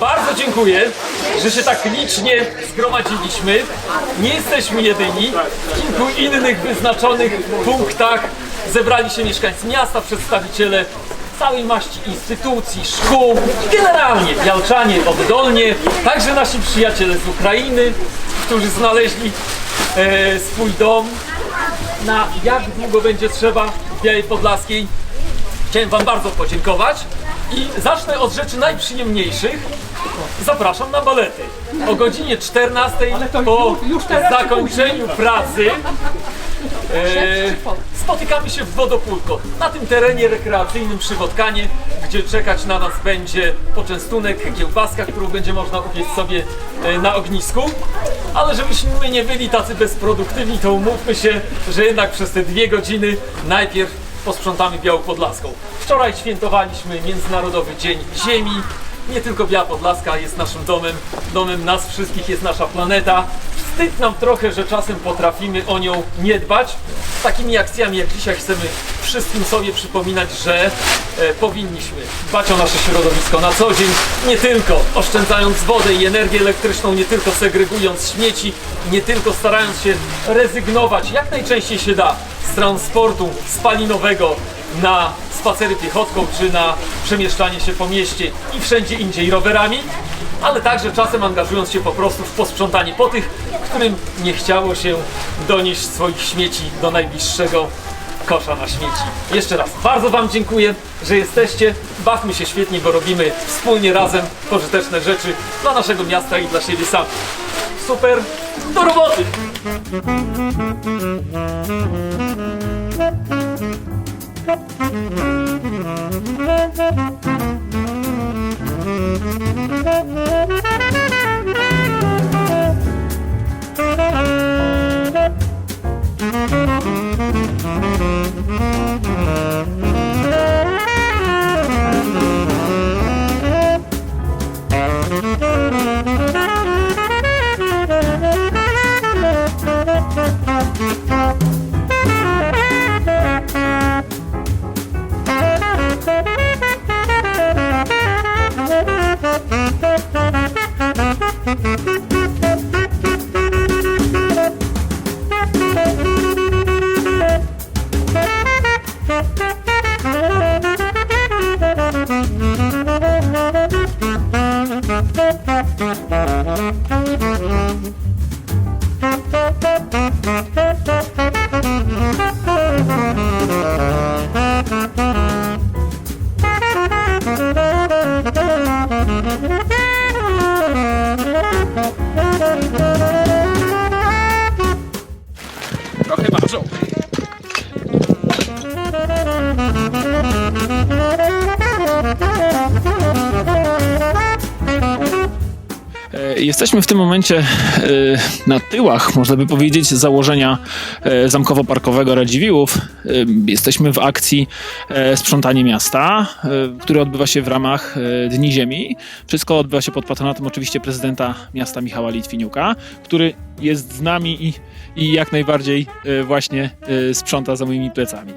Bardzo dziękuję, że się tak licznie zgromadziliśmy. Nie jesteśmy jedyni. W kilku innych wyznaczonych punktach zebrali się mieszkańcy miasta, przedstawiciele całej maści instytucji, szkół i generalnie białczanie oddolnie, także nasi przyjaciele z Ukrainy, którzy znaleźli e, swój dom na jak długo będzie trzeba w Białej Podlaskiej. Chciałem Wam bardzo podziękować i zacznę od rzeczy najprzyjemniejszych. Zapraszam na balety. O godzinie 14 po zakończeniu pracy e, spotykamy się w Wodopólko, na tym terenie rekreacyjnym przy Wodkanie, gdzie czekać na nas będzie poczęstunek, kiełbaska, którą będzie można upiec sobie e, na ognisku. Ale żebyśmy nie byli tacy bezproduktywni, to umówmy się, że jednak przez te dwie godziny najpierw posprzątamy Białą Podlaską. Wczoraj świętowaliśmy Międzynarodowy Dzień Ziemi. Nie tylko Biała Podlaska jest naszym domem, domem nas wszystkich jest nasza planeta. Wstyd nam trochę, że czasem potrafimy o nią nie dbać. Takimi akcjami jak dzisiaj chcemy wszystkim sobie przypominać, że e, powinniśmy dbać o nasze środowisko na co dzień, nie tylko oszczędzając wodę i energię elektryczną, nie tylko segregując śmieci, nie tylko starając się rezygnować jak najczęściej się da z transportu spalinowego na spacery piechotką czy na przemieszczanie się po mieście i wszędzie indziej rowerami, ale także czasem angażując się po prostu w posprzątanie po tych, którym nie chciało się donieść swoich śmieci do najbliższego kosza na śmieci. Jeszcze raz bardzo Wam dziękuję, że jesteście. Bawmy się świetnie, bo robimy wspólnie razem pożyteczne rzeczy dla naszego miasta i dla siebie samych. Super, do roboty! Thank you. Jesteśmy w tym momencie e, na tyłach, można by powiedzieć, założenia e, zamkowo-parkowego Radziwiłłów. E, Jesteśmy w akcji Sprzątanie Miasta, które odbywa się w ramach Dni Ziemi. Wszystko odbywa się pod patronatem oczywiście prezydenta miasta Michała Litwiniuka, który jest z nami i, i jak najbardziej właśnie sprząta za moimi plecami.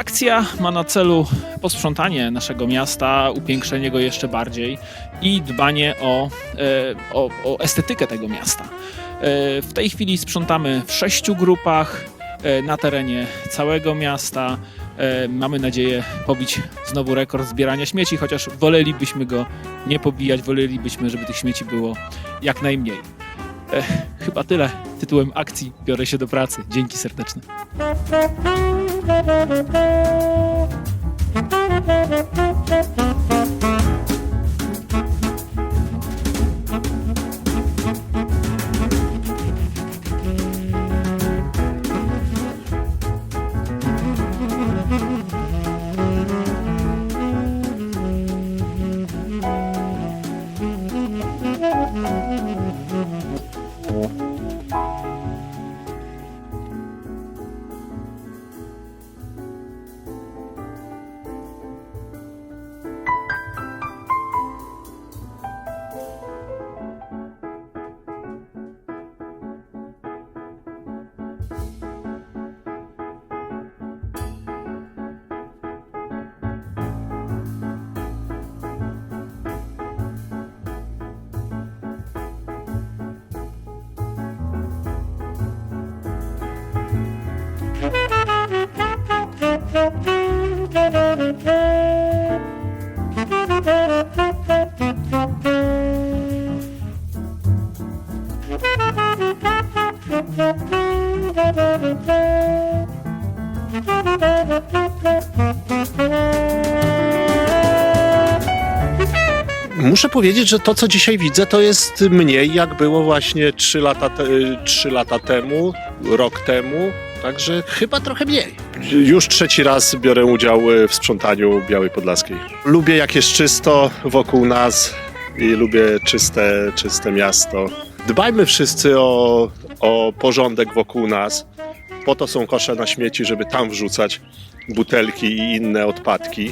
Akcja ma na celu posprzątanie naszego miasta, upiększenie go jeszcze bardziej i dbanie o, e, o, o estetykę tego miasta. E, W tej chwili sprzątamy w sześciu grupach e, na terenie całego miasta. Mamy nadzieję pobić znowu rekord zbierania śmieci, chociaż wolelibyśmy go nie pobijać, wolelibyśmy, żeby tych śmieci było jak najmniej. Chyba tyle tytułem akcji. Biorę się do pracy. Dzięki serdeczne. Thank you. Muszę powiedzieć, że to, co dzisiaj widzę, to jest mniej, jak było właśnie 3 lata, te, 3 lata temu, rok temu. Także chyba trochę mniej. Już trzeci raz biorę udział w sprzątaniu Białej Podlaskiej. Lubię, jak jest czysto wokół nas i lubię czyste, czyste miasto. Dbajmy wszyscy o, o porządek wokół nas. Po to są kosze na śmieci, żeby tam wrzucać butelki i inne odpadki.